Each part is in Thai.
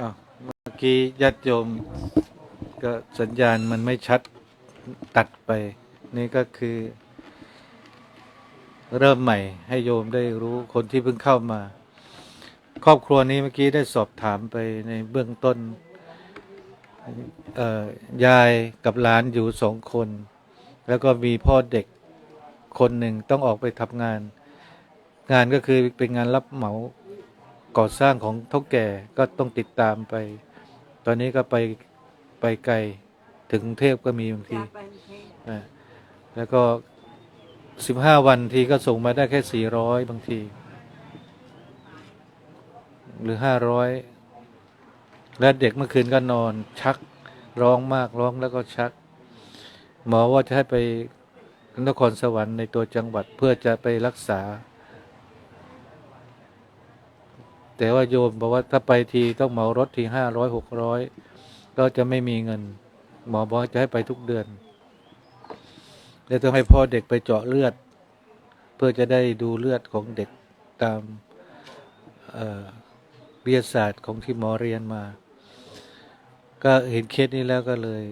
อ้าวเมื่อกี้ญาติโยมก็สัญญาณมันไม่ชัดตัดไป นี่ก็คือ เริ่มใหม่ ให้โยมได้รู้คนที่เพิ่งเข้ามา ครอบครัวนี้เมื่อกี้ได้สอบถามไปในเบื้องต้นยายกับหลานอยู่สองคน แล้วก็มีพ่อเด็กคนหนึ่งต้องออกไปทำงาน งานก็คือเป็นงานรับเหมา ก่อสร้างของเท่าแก่ก็ต้องติดตามไป ตอนนี้ก็ไปไปไกลถึงกรุงเทพก็มีบางทีจะไปเทศอ่าแล้วก็สิบห้าวันทีก็ส่งมาได้แค่สี่ร้อยบางที หรือห้าร้อยและเด็กเมื่อคืนก็นอนชักร้องมากร้องแล้วก็ชัก หมอว่าจะให้ไปนครสวรรค์ในตัวจังหวัดเพื่อจะไปรักษา แต่ว่าโยมบอกว่าถ้าไปทีต้องเหมารถทีห้าร้อยหกร้อยก็จะไม่มีเงิน หมอบอกจะให้ไปทุกเดือนแล้วต้องให้พ่อเด็กไปเจาะเลือด เพื่อจะได้ดูเลือดของเด็กตามเอ่อวิทยาศาสตร์ของที่หมอเรียนมา ก็เห็นเคสนี้แล้วก็เลย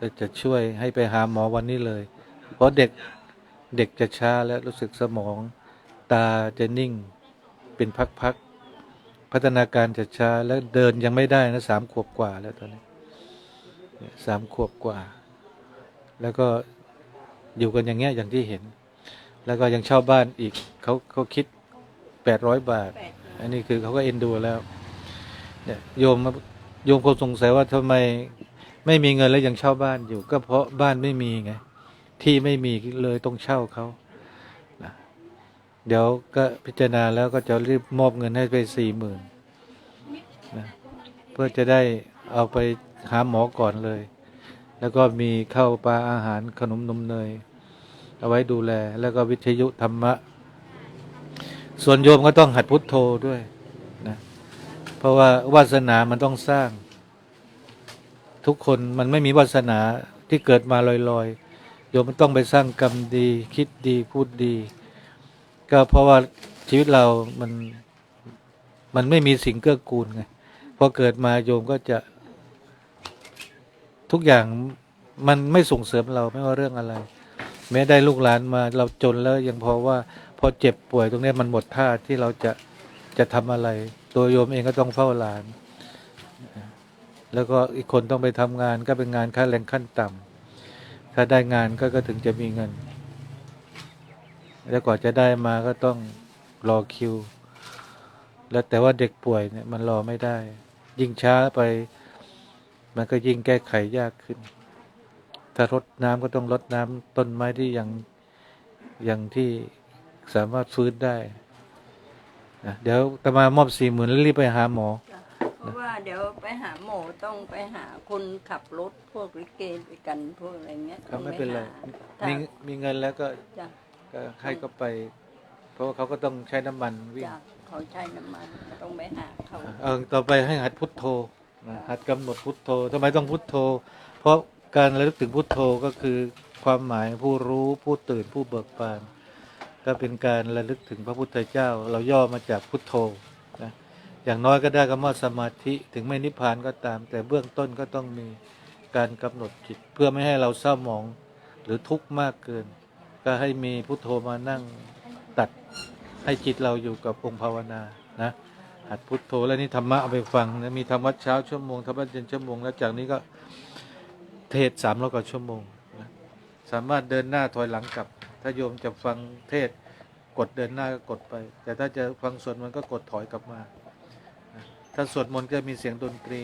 ก็จะช่วยให้ไปหาหมอวันนี้เลย เพราะเด็กเด็กจะช้าแล้วรู้สึกสมอง ตาจะนิ่ง เป็นพักๆพัฒนาการจะช้าแล้วเดินยังไม่ได้นะสามขวบกว่าแล้วตอนนี้สามขวบกว่า แล้วก็อยู่กันอย่างเงี้ยอย่างที่เห็น แล้วก็ยังเช่าบ้านอีกเขาเขาคิดแปดร้อยบาท อันนี้คือเขาก็เอ็นดูแล้วเนี่ยโยมโยมคงสงสัยว่าทำไมไม่มีเงินแล้วยังเช่าบ้านอยู่ ก็เพราะบ้านไม่มีไงที่ไม่มีเลยต้องเช่าเขา เดี๋ยวก็พิจารณาแล้วก็จะรีบมอบเงินให้ไปสี่หมื่นนะเพื่อจะได้เอาไปหาหมอก่อนเลย แล้วก็มีข้าวปลาอาหารขนมนมเนย เอาไว้ดูแล แล้วก็วิทยุธรรมะ ส่วนโยมก็ต้องหัดพุทโธด้วยนะเพราะว่าวาสนามันต้องสร้าง ทุกคนมันไม่มีวาสนาที่เกิดมาลอยๆโยมมันต้องไปสร้างกรรมดี คิดดีพูดดี ก็เพราะว่าชีวิตเรามันมันไม่มีสิ่งเกื้อกูลไงพอเกิดมาโยมก็จะ ทุกอย่างมันไม่ส่งเสริมเราไม่ว่าเรื่องอะไร แม้ได้ลูกหลานมาเราจนแล้วยังพอว่าพอเจ็บป่วยตรงนี้มันหมดท่าที่เราจะจะทำอะไร ตัวโยมเองก็ต้องเฝ้าหลาน แล้วก็อีกคนต้องไปทำงานก็เป็นงานค่าแรงขั้นต่ำถ้าได้งานก็ก็ถึงจะมีเงิน แล้วกว่าจะได้มาก็ต้องรอคิว แล้วแต่ว่าเด็กป่วยเนี่ยมันรอไม่ได้ ยิ่งช้าไป มันก็ยิ่งแก้ไขยากขึ้น ถ้ารดน้ำก็ต้องรดน้ำต้นไม้ที่ยังยังที่สามารถฟื้นได้นะเดี๋ยวตมามอบสี่หมื่นแล้วรีบไปหาหมอจ้ะเพราะว่าเดี๋ยวไปหาหมอต้องไปหาคนขับรถพวกลิเกด้วยกันพวกอะไรเงี้ยครับต้องไม่เป็นไรหาถ้ามีมีเงินแล้วก็จ้ะ ก็ให้ก็ไป เพราะว่าเขาก็ต้องใช้น้ำมันวิ่งจ้ะเขาใช้น้ำมันต้องไปหาเขา เออต่อไปให้หัดพุทโธนะหัดกำหนดพุทโธทำไมต้องพุทโธ เพราะการระลึกถึงพุทโธก็คือความหมายผู้รู้ผู้ตื่นผู้เบิกบาน ก็เป็นการระลึกถึงพระพุทธเจ้า เราย่อมาจากพุทโธนะอย่างน้อยก็ได้กำมอดสมาธิถึงไม่นิพพานก็ตาม แต่เบื้องต้นก็ต้องมีการกำหนดจิตเพื่อไม่ให้เราเศร้าหมองหรือทุกข์มากเกิน ก็ให้มีพุทโธมานั่งตัดให้จิตเราอยู่กับองค์ภาวนานะหัดพุทโธแล้วนี่ธรรมะเอาไปฟังนะมีธรรมวัดเช้าชั่วโมงธรรมวัดเย็นชั่วโมงแล้วจากนี้ก็เทศสามร้อยกว่าชั่วโมงนะสามารถเดินหน้าถอยหลังกลับ ถ้าโยมจะฟังเทศกดเดินหน้าก็กดไป แต่ถ้าจะฟังสวดมันต์ก็กดถอยกลับมาถ้าสวดมนต์ก็มีเสียงดนตรี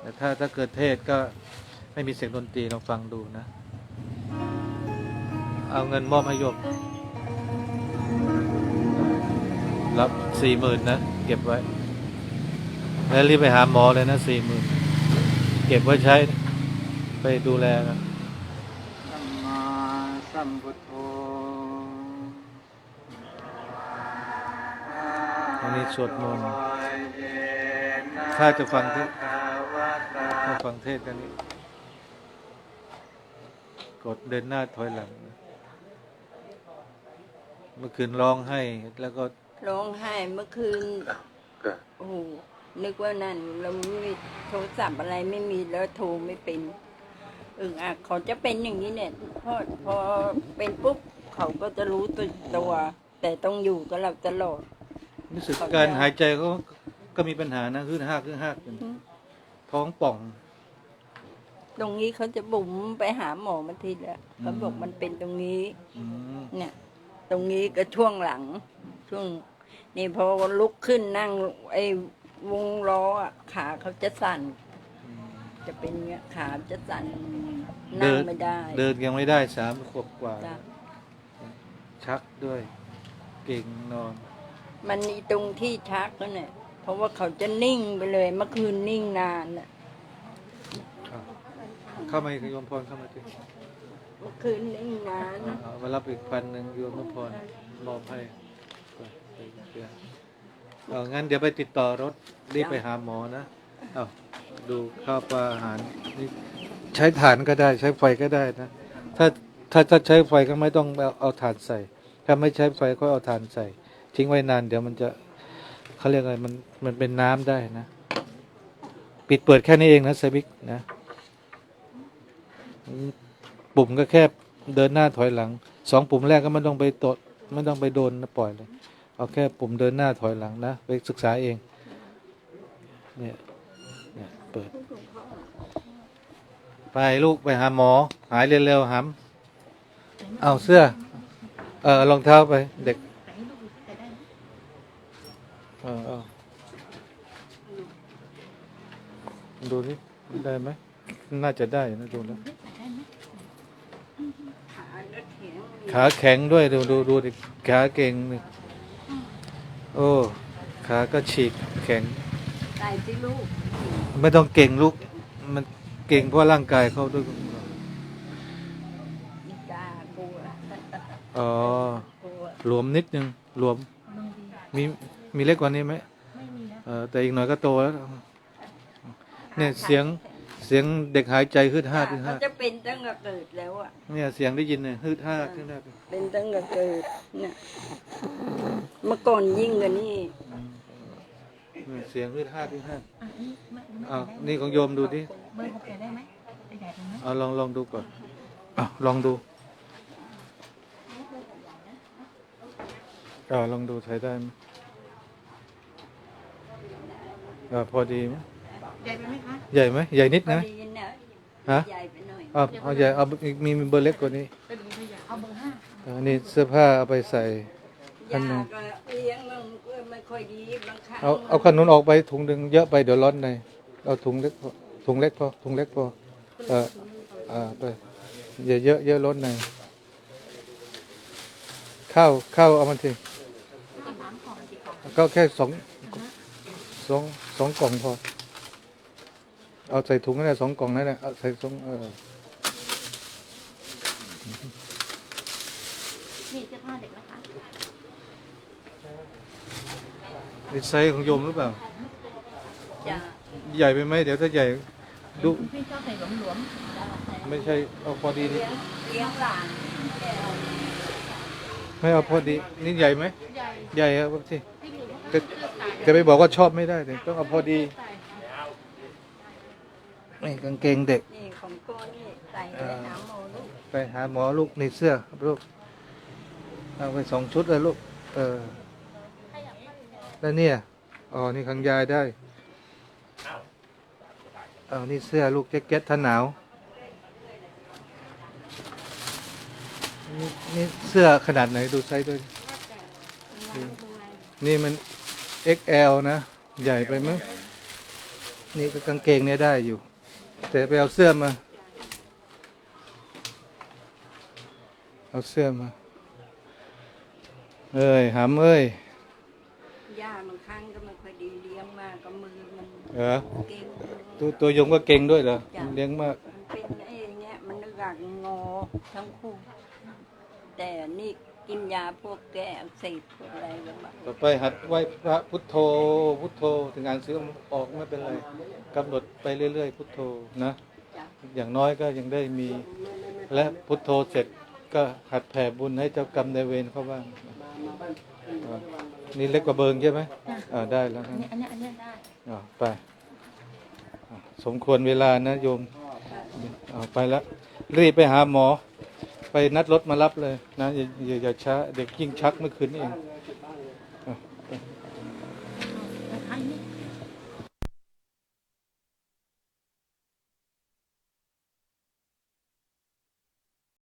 แต่ถ้าถ้าเกิดเทศก็ไม่มีเสียงดนตรีลองฟังดูนะ เอาเงินมอบให้โยมรับสี่หมื่นนะ เก็บไว้ แล้วรีบไปหาหมอเลยนะสี่หมื่นเก็บไว้ใช้ ไปดูแลนะสัมมาสัมพุทโธอันนี้สวดมนต์ถ้าจะฟังเทศถ้าฟังเทศกันนี้ กดเดินหน้าถอยหลัง เมื่อคืนร้องให้แล้วก็ร้องไห้เมื่อคืนโอ้โหนึกว่านั่นเราไม่มีโทรศัพท์อะไรไม่มีแล้วโทรไม่เป็นอึ่งอะเขาจะเป็นอย่างนี้เนี่ยพอพอเป็นปุ๊บเขาก็จะรู้ตัวตัว แต่ต้องอยู่กับเราตลอดรู้สึกเขาจะการหายใจเขาก็มีปัญหานะขึ้นห้าขึ้นห้าขึ้นท้องป่อง ตรงนี้เขาจะบุ๋มไปหาหมอมาทีแล้วเขาบอกมันเป็นตรงนี้อืมเนี่ย ตรงนี้ก็ช่วงหลัง ช่วง นี่พอลุกขึ้นนั่ง ไอ้วงล้ออะขาเขาจะสั่น จะเป็นเงี้ยขาจะสั่นนั่งไม่ได้เดินยังไม่ได้สามขวบกว่า จ้ะชักด้วยเก่งนอน มันมีตรงที่ชักแล้วเนี่ยเพราะว่าเขาจะนิ่งไปเลยเมื่อคืนนิ่งนานน่ะอะเข้ามาอีกโยมพรเข้ามาที เมื่อคืนนิ่งานเอามารับอีกพันหนึ่งโยมพรมอบให้ไปไปเดี๋ยวเอางั้นเดี๋ยวไปติดต่อรถรีบไปหาหมอนะเอาดูข้าวปลาอาหารนี่ใช้ถ่านก็ได้ใช้ไฟก็ได้นะ ถ้าถ้าถ้าใช้ไฟก็ไม่ต้องเอาเอาถ่านใส่ ถ้าไม่ใช้ไฟก็เอาถ่านใส่ ทิ้งไว้นาน เดี๋ยวมันจะเขาเรียกอะไรมันมันเป็นน้ำได้นะ ปิดเปิดแค่นี้เองนะสวิกนะ ปุ่มก็แค่เดินหน้าถอยหลังสองปุ่มแรกก็ไม่ต้องไปตดไม่ต้องไปโดนนะปล่อยเลยเอาแค่ปุ่มเดินหน้าถอยหลังนะไปศึกษาเองเนี่ยเนี่ยเปิด ไปลูกไปหาหมอ หายเร็วๆหามเอาเสื้อ เออรองเท้าไป เด็กเออเออดูนี่ได้ไหมน่าจะได้นะดูแล้ว ขาก็เถียงขาแข็งด้วยดูดูดูดิขาเก่งนี่โอ้ขาก็ฉีกแข็งใส่ที่ลูกไม่ต้องเก่งลูกมันเก่งเพราะร่างกายเขาด้วยอีกากลัวอ๋อกลัวหลวมนิดนึงหลวมมีมีเล็กกว่านี้ไหมเออแต่อีกหน่อยก็โตแล้ว เนี่ยเสียง เสียงเด็กหายใจขึ้นห้าขึ้นเขาห้าจะเป็นตั้งแต่เกิดแล้วอะ เนี่ยเสียงได้ยินเนี่ยขึ้นห้าขึ้นห้าเป็นตั้งแต่เกิดเนี่ยเมื่อก่อนยิ่งกว่านี่เนี่ยเสียงขึ้นห้าขึ้นห้าอ้าวนี่ของโยมดูดิเบอร์หกใหญ่ได้ไหมใหญ่ตรงไหมเอาลองลองดูก่อนอ้าวลองดูอ่าลองดูใช้ได้ไหมอ่าพอดีไหม ใหญ่ไปไหมคะใหญ่ไหมใหญ่นิดพอนะดีเนี่ยฮะใหญ่ไปหน่อยเอาเอาใหญ่เอาอีกมีมีเบอร์เล็กกว่านี้เป็นขยะเอาเบอร์ห้าอันนี้เสื้อผ้าเอาไปใส่ยาก็เลี้ยงมันก็ไม่ค่อยดีบางครั้งเอาเอาขนุนออกไปถุงหนึ่งเยอะไปเดี๋ยวร้อนในเอาถุงเล็กพอถุงเล็กพอถุงเล็กพอเอออ่าไปเยอะเยอะเยอะร้อนในข้าวข้าวเอามันทีก็แค่สองสองสองกล่องพอ เอาใส่ถุงนั่นแหละสองกล่องนั่นแหละเอาใส่สองเออนี่เสื้อผ้าเด็กนะคะนี่ไซส์ของโยมหรือเปล่าจะใหญ่ไปไหมเดี๋ยวถ้าใหญ่ดูพี่ชอบใส่หลวมไม่ใช่เอาพอดีนี่เลี้ยงเลี้ยงหลานไม่เอาพอดีนี่ใหญ่ไหมๆใหญ่ใหญ่ครับที่ที่อยู่จะจะไปบอกว่าชอบไม่ได้เลยต้องเอาพอดี นี่กางเกงเด็ก นี่ของโก้นี่ใส่ไปหาหมอลูกไปหาหมอลูกในเสื้อครับลูกเอาไปสองชุดเลยลูก เออ แล้วเนี่ย อ๋อ นี่ขังยายได้เอานี่เสื้อลูกแจ็คเก็ตถ้าหนาว นี่นี่เสื้อขนาดไหนดูไซส์ด้วย นี่มัน XL นะ ใหญ่ไปมั้งนี่ก็กางเกงเนี่ยได้อยู่ แต่ไปเอาเสื้อมา เอาเสื้อมา เอ้ยหำเอ้ยยาบางครั้งก็ไม่ค่อยดีเลี้ยงมากก็มือมันเออเก่งตัวตัวยงก็เก่งด้วยเหรอเลี้ยงมาก มันเป็นไอ้เงี้ยมันนึกอยากงอทั้งคู่ แต่นี่ กินยาพวกแก้อักเสบพวกอะไรก็แบบต่อไปหัดไหว้พระพุทโธ พุทโธ ถึงอ่านซื้อออกไม่เป็นไรกำหนดไปเรื่อย ๆ พุทโธนะ จ้ะอย่างน้อยก็ยังได้มี และพุทโธเสร็จก็หัดแผ่บุญให้เจ้ากรรมนายเวรเขาบ้างอ่านี่เล็กกว่าเบิงใช่ไหมอ่าได้แล้วอันนี้อันนี้อันนี้ได้ออ่าไปอ่าสมควรเวลานะโยมเอาไปแล้วรีบไปหาหมอ ไปนัดรถมารับเลยนะอย่าอย่าช้าเด็กยิ่งชักเมื่อคืนนี่เอง